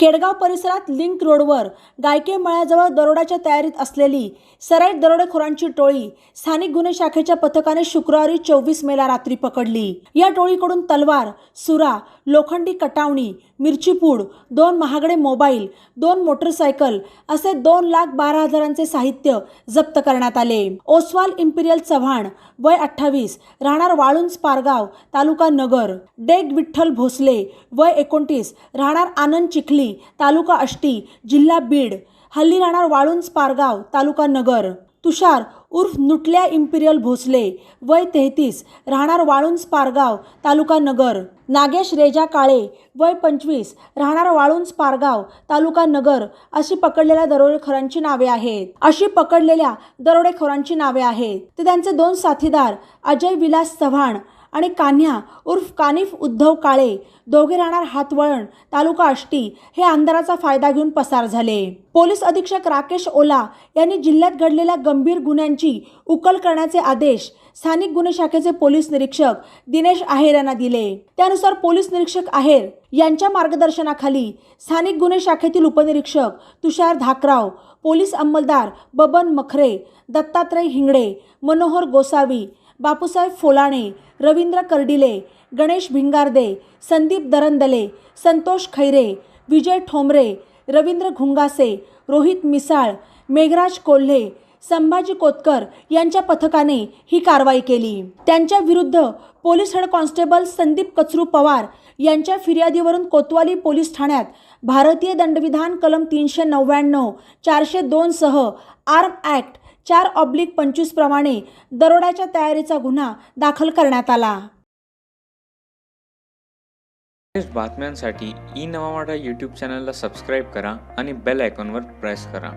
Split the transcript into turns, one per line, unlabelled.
केडगाव परिसरात लिंक रोडवर गायके मळ्याजवळ दरोड्याच्या तयारीत असलेली सराईट दरोडेखोरांची टोळी स्थानिक गुन्हे शाखेच्या पथकाने शुक्रवारी चोवीस मेला रात्री पकडली. या टोळीकडून तलवार सुरा लोखंडी कटावणी मिरचीपूड दोन महागडे मोबाईल दोन मोटरसायकल असे दोन लाख बारा हजारांचे साहित्य जप्त करण्यात आले. ओसवाल इम्पिरियल चव्हाण वय अठ्ठावीस राहणार वाळुंज पारगाव तालुका नगर. डेग विठ्ठल भोसले वय एकोणतीस राहणार आनंद चिखली तालुका आष्टी जिल्हा बीड हल्ली राहणार वाळुंज पारगाव तालुका नगर. तुषार उर्फ नुटल्या इम्पिरियल भोसले वय तेहतीस राहणार वाळुंज पारगाव तालुका नगर. नागेश रेजा काळे वय पंचवीस राहणार वाळुंज पारगाव तालुका नगर अशी पकडलेल्या दरोडेखोरांची नावे आहेत. अशी पकडलेल्या दरोडेखोरांची नावे आहेत. ते त्यांचे दोन साथीदार अजय विलास चव्हाण आणि कान्ह्या उर्फ कानिफ उद्धव काळे दोघे राहणार हातवळण तालुका आष्टी हे अंधाराचा फायदा घेऊन पसार झाले. पोलीस अधीक्षक राकेश ओला यांनी जिल्ह्यात घडलेल्या गंभीर गुन्ह्यांची उकल करण्याचे आदेश स्थानिक गुन्हे शाखेचे पोलीस निरीक्षक दिनेश आहेर यांना दिले. त्यानुसार पोलीस निरीक्षक आहेर यांच्या मार्गदर्शनाखाली स्थानिक गुन्हे शाखेतील उपनिरीक्षक तुषार धाकराव पोलीस अंमलदार बबन मखरे दत्तात्रय हिंगडे मनोहर गोसावी बापूसाहेब फोलाणे रवींद्र कर्डिले गणेश भिंगारदे संदीप दरंदले संतोष खैरे विजय ठोंबरे रवींद्र घुंगासे रोहित मिसाळ मेघराज कोल्हे संभाजी कोतकर यांच्या पथकाने ही कारवाई केली. त्यांच्या विरुद्ध police head constable Sandeep Kachru Pawar यांच्या फिर्यादीवरून कोतवाली पोलीस ठाण्यात भारतीय दंडविधान कलम तीनशे नव्याण्णव चारशे दोनसह आर्म ॲक्ट चार ऑब्लिक पंचवीस प्रमाणे दरोड्याच्या तयारीचा गुन्हा दाखल करण्यात आला.
बातम्यांसाठी ई नवामाडा यूट्यूब चॅनलला सबस्क्राईब करा आणि बेल आयकॉनवर प्रेस करा.